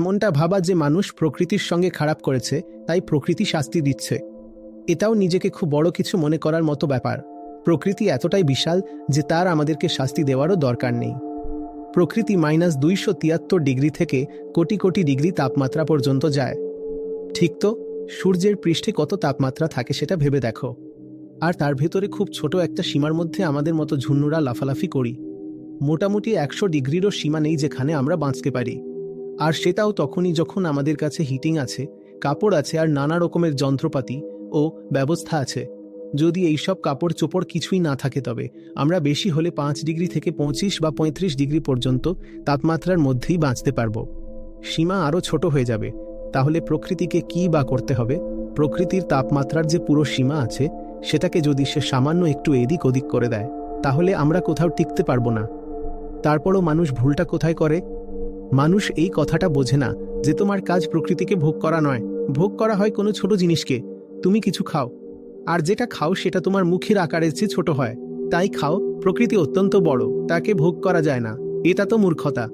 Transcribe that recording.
এমনটা ভাবা যে মানুষ প্রকৃতির সঙ্গে খারাপ করেছে, তাই প্রকৃতি শাস্তি দিচ্ছে। এটাও নিজেকে খুব বড় কিছু মনে করার মতো ব্যাপার। প্রকৃতি এতটাই বিশাল যে তার আমাদেরকে শাস্তি দেওয়ারও দরকার নেই। প্রকৃতি মাইনাস দুইশো তিয়াত্তর ডিগ্রি থেকে কোটি কোটি ডিগ্রি তাপমাত্রা পর্যন্ত যায়। ঠিক তো? সূর্যের পৃষ্ঠে কত তাপমাত্রা থাকে সেটা ভেবে দেখো। আর তার ভেতরে খুব ছোট একটা সীমার মধ্যে আমাদের মতো ঝুন্নুরা লাফালাফি করি। মোটামুটি একশো ডিগ্রিরও সীমা নেই যেখানে আমরা বাঁচতে পারি। আর সেটাও তখনই যখন আমাদের কাছে হিটিং আছে, কাপড় আছে আর নানা রকমের যন্ত্রপাতি ও ব্যবস্থা আছে। যদি এইসব কাপড় চোপড় কিছুই না থাকে তবে, আমরা বেশি হলে পাঁচ ডিগ্রি থেকে পঁচিশ বা পঁয়ত্রিশ ডিগ্রি পর্যন্ত তাপমাত্রার মধ্যেই বাঁচতে পারব। সীমা আরও ছোট হয়ে যাবে। তাহলে প্রকৃতিকে কি বা করতে হবে? প্রকৃতির তাপমাত্রার যে পুরো সীমা আছে, সেটাকে যদি সে সামান্য একটু এদিক ওদিক করে দেয়, তাহলে আমরা কোথাও টিকতে পারব না। তারপরও মানুষ ভুলটা কোথায় করে? মানুষ এই কথাটা বোঝে না যে তোমার কাজ প্রকৃতিকে ভোগ করা নয়। ভোগ করা হয় কোনো ছোট জিনিসকে। তুমি কিছু খাও। আর যেটা খাও সেটা তোমার মুখের আকারের চেয়ে ছোট হয়। তাই খাও, প্রকৃতি অত্যন্ত বড়, তাকে ভোগ করা যায় না। এটা তো মূর্খতা।